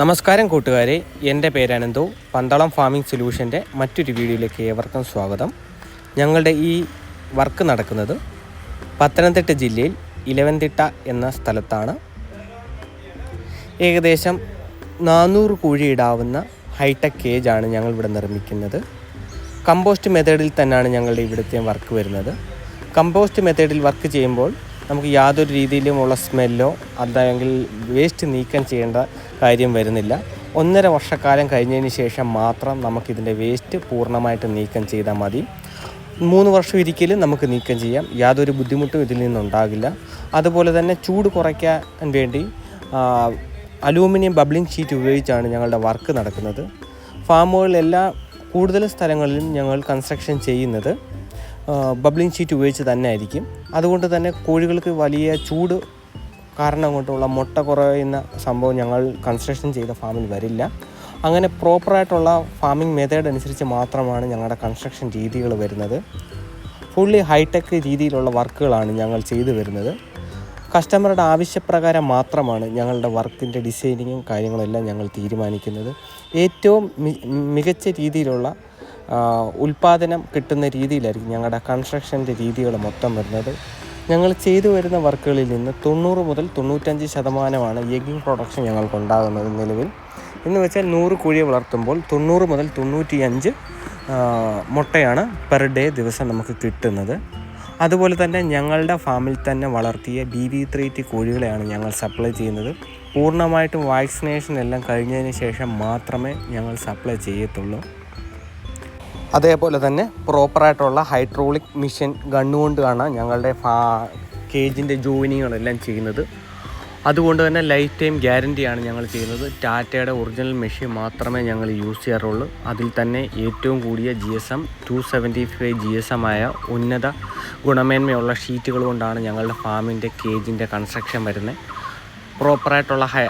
നമസ്കാരം കൂട്ടുകാരെ. എന്റെ പേര് അനന്തു പന്തളം ഫാമിംഗ് സൊല്യൂഷന്റെ മറ്റൊരു വീഡിയോയിലേക്ക് ഏവർക്കും സ്വാഗതം. ഞങ്ങളുടെ ഈ വർക്ക് നടക്കുന്നത് പത്തനംതിട്ട ജില്ലയിൽ ഇലവൻതിട്ട എന്ന സ്ഥലത്താണ്. ഏകദേശം നാനൂറ് കോഴി ഇടാവുന്ന ഹൈടെക് കേജാണ് ഞങ്ങൾ ഇവിടെ നിർമ്മിക്കുന്നത്. കമ്പോസ്റ്റ് മെത്തേഡിൽ തന്നെയാണ് ഞങ്ങളുടെ ഇവിടുത്തെ വർക്ക് വരുന്നത്. കമ്പോസ്റ്റ് മെത്തേഡിൽ വർക്ക് ചെയ്യുമ്പോൾ നമുക്ക് യാതൊരു രീതിയിലുമുള്ള സ്മെല്ലോ അല്ലെങ്കിൽ വേസ്റ്റ് നീക്കം ചെയ്യേണ്ട കാര്യം വരുന്നില്ല. ഒന്നര വർഷക്കാലം കഴിഞ്ഞതിന് ശേഷം മാത്രം നമുക്കിതിന്റെ വേസ്റ്റ് പൂർണമായിട്ട് നീക്കം ചെയ്താൽ മതി. മൂന്ന് വർഷം ഒരിക്കലും നമുക്ക് നീക്കം ചെയ്യാം. യാതൊരു ബുദ്ധിമുട്ടും ഇതിൽ നിന്നുണ്ടാകില്ല. അതുപോലെ തന്നെ ചൂട് കുറയ്ക്കാൻ വേണ്ടി അലൂമിനിയം ബബ്ലിംഗ് ഷീറ്റ് ഉപയോഗിച്ചാണ് ഞങ്ങളുടെ വർക്ക് നടക്കുന്നത്. ഫാമുകളിലെല്ലാം കൂടുതൽ സ്ഥലങ്ങളിലും ഞങ്ങൾ കൺസ്ട്രക്ഷൻ ചെയ്യുന്നത്. ബബ്ലിംഗ് ഷീറ്റ് ഉപയോഗിച്ച് തന്നെ ആയിരിക്കും. അതുകൊണ്ട് തന്നെ കോഴികൾക്ക് വലിയ ചൂട് കാരണം കൊണ്ടുള്ള മുട്ട കുറയുന്ന സംഭവം ഞങ്ങൾ കൺസ്ട്രക്ഷൻ ചെയ്ത ഫാമിൽ വരില്ല. അങ്ങനെ പ്രോപ്പറായിട്ടുള്ള ഫാമിംഗ് മെത്തേഡ് അനുസരിച്ച് മാത്രമാണ് ഞങ്ങളുടെ കൺസ്ട്രക്ഷൻ രീതികൾ വരുന്നത്. ഫുള്ളി ഹൈടെക് രീതിയിലുള്ള വർക്കുകളാണ് ഞങ്ങൾ ചെയ്തു വരുന്നത്. കസ്റ്റമറുടെ ആവശ്യപ്രകാരം മാത്രമാണ് ഞങ്ങളുടെ വർക്കിന്റെ ഡിസൈനിങ്ങും കാര്യങ്ങളെല്ലാം ഞങ്ങൾ തീരുമാനിക്കുന്നത്. ഏറ്റവും മികച്ച രീതിയിലുള്ള ഉൽപ്പാദനം കിട്ടുന്ന രീതിയിലായിരിക്കും ഞങ്ങളുടെ കൺസ്ട്രക്ഷന്റെ രീതികൾ മൊത്തം വരുന്നത്. ഞങ്ങൾ ചെയ്തു വരുന്ന വർക്കുകളിൽ നിന്ന് തൊണ്ണൂറ് മുതൽ തൊണ്ണൂറ്റഞ്ച് ശതമാനമാണ് എഗ്ഗിങ് പ്രൊഡക്ഷൻ ഞങ്ങൾക്കുണ്ടാകുന്നത് നിലവിൽ. എന്ന് വെച്ചാൽ നൂറ് കോഴിയെ വളർത്തുമ്പോൾ തൊണ്ണൂറ് മുതൽ തൊണ്ണൂറ്റിയഞ്ച് മുട്ടയാണ് പെർ ഡേ ദിവസം നമുക്ക് കിട്ടുന്നത്. അതുപോലെ തന്നെ ഞങ്ങളുടെ ഫാമിൽ തന്നെ വളർത്തിയ ബി വി ത്രീ ടി കോഴികളെയാണ് ഞങ്ങൾ സപ്ലൈ ചെയ്യുന്നത്. പൂർണമായിട്ടും വാക്സിനേഷൻ എല്ലാം കഴിഞ്ഞതിന് ശേഷം മാത്രമേ ഞങ്ങൾ സപ്ലൈ ചെയ്യത്തുള്ളൂ. അതേപോലെ തന്നെ പ്രോപ്പറായിട്ടുള്ള ഹൈഡ്രോളിക് മിഷൻ ഗണ്ണുകൊണ്ടാണ് ഞങ്ങളുടെ ഫാ കേജിന്റെ ജോയിനിങ്ങുകളെല്ലാം ചെയ്യുന്നത്. അതുകൊണ്ട് തന്നെ ലൈഫ് ടൈം ഗ്യാരന്റിയാണ് ഞങ്ങൾ ചെയ്യുന്നത്. ടാറ്റയുടെ ഒറിജിനൽ മെഷീൻ മാത്രമേ ഞങ്ങൾ യൂസ് ചെയ്യാറുള്ളൂ. അതിൽ തന്നെ ഏറ്റവും കൂടിയ G S M two seventy five G S M ആയ ഉന്നത ഗുണമേന്മയുള്ള ഷീറ്റുകൾ കൊണ്ടാണ് ഞങ്ങളുടെ ഫാമിന്റെ കേജിന്റെ കൺസ്ട്രക്ഷൻ വരുന്നത്. പ്രോപ്പറായിട്ടുള്ള ഹൈ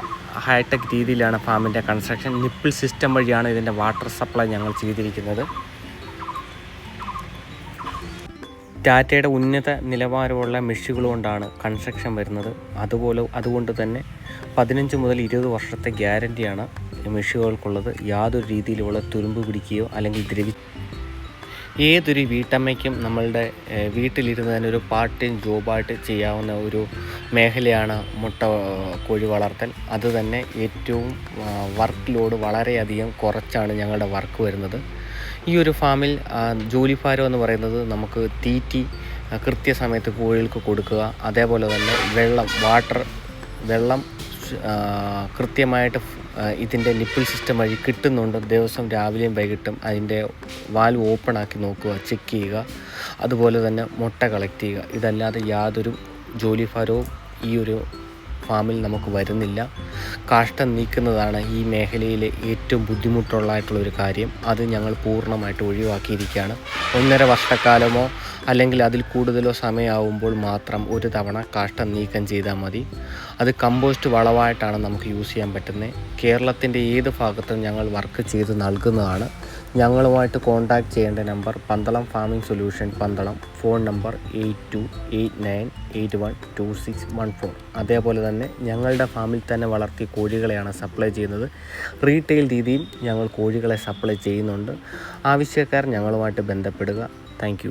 ഹൈടെക് രീതിയിലാണ് ഫാമിന്റെ കൺസ്ട്രക്ഷൻ നിപ്പിൾ സിസ്റ്റം വഴിയാണ് ഇതിന്റെ വാട്ടർ സപ്ലൈ ഞങ്ങൾ ചെയ്തിരിക്കുന്നത്. ടാറ്റയുടെ ഉന്നത നിലവാരമുള്ള മെഷുകൾ കൊണ്ടാണ് കൺസ്ട്രക്ഷൻ വരുന്നത്. അതുപോലെ അതുകൊണ്ട് തന്നെ പതിനഞ്ച് മുതൽ ഇരുപത് വർഷത്തെ ഗ്യാരന്റിയാണ് മെഷുകൾക്കുള്ളത് യാതൊരു രീതിയിലുള്ള തുരുമ്പ് പിടിക്കുകയോ അല്ലെങ്കിൽ ദ്രവി ഏതൊരു വീട്ടമ്മയ്ക്കും നമ്മളുടെ വീട്ടിലിരുന്ന് തന്നെ ഒരു പാർട്ട് ടൈം ജോബായിട്ട് ചെയ്യാവുന്ന ഒരു മേഖലയാണ് മുട്ട കോഴി വളർത്തൽ. അതുതന്നെ ഏറ്റവും വർക്ക് ലോഡ് വളരെയധികം കുറച്ചാണ് ഞങ്ങളുടെ വർക്ക് വരുന്നത്. ഈ ഒരു ഫാമിൽ ആ, ജോലി ഭാരം എന്ന് പറയുന്നത് നമുക്ക് തീറ്റി കൃത്യസമയത്ത് കോഴികൾക്ക് കൊടുക്കുക. അതേപോലെ തന്നെ വെള്ളം വാട്ടർ വെള്ളം കൃത്യമായിട്ട് ഇതിന്റെ നിപ്പിൾ സിസ്റ്റം വഴി കിട്ടുന്നുണ്ട്. ദിവസം രാവിലെയും വൈകിട്ടും അതിന്റെ വാൽവ് ഓപ്പൺ ആക്കി നോക്കുക ചെക്ക് ചെയ്യുക. അതുപോലെ തന്നെ മുട്ട കളക്ട് ചെയ്യുക. ഇതല്ലാതെ യാതൊരു ജോലി ഭാരവും ഈ ഒരു ഫാമിൽ നമുക്ക് വരുന്നില്ല. കാഷ്ടം നീക്കുന്നതാണ് ഈ മേഖലയിലെ ഏറ്റവും ബുദ്ധിമുട്ടുള്ളതായിട്ടുള്ള ഒരു കാര്യം. അത് ഞങ്ങൾ പൂർണമായിട്ട് ഒഴിവാക്കിയിരിക്കുകയാണ്. ഒന്നര വർഷക്കാലമോ അല്ലെങ്കിൽ അതിൽ കൂടുതലോ സമയമാവുമ്പോൾ മാത്രം ഒരു തവണ കാഷ്ടം നീക്കം ചെയ്താൽ മതി. അത് കമ്പോസ്റ്റ് വളമായിട്ടാണ് നമുക്ക് യൂസ് ചെയ്യാൻ പറ്റുന്നത്. കേരളത്തിന്റെ ഏത് ഭാഗത്തും ഞങ്ങൾ വർക്ക് ചെയ്ത് നൽകുന്നതാണ്. ഞങ്ങളുമായിട്ട് കോൺടാക്ട് ചെയ്യേണ്ട number Pandalam farming solution Pandalam phone number eight two eight nine eight one two six one four അതേപോലെ തന്നെ ഞങ്ങളുടെ ഫാമിൽ തന്നെ വളർത്തിയ കോഴികളെയാണ് സപ്ലൈ ചെയ്യുന്നത്. റീറ്റെയിൽ രീതിയിൽ ഞങ്ങൾ കോഴികളെ സപ്ലൈ ചെയ്യുന്നുണ്ട്. ആവശ്യക്കാർ ഞങ്ങളുമായിട്ട് ബന്ധപ്പെടുക. താങ്ക്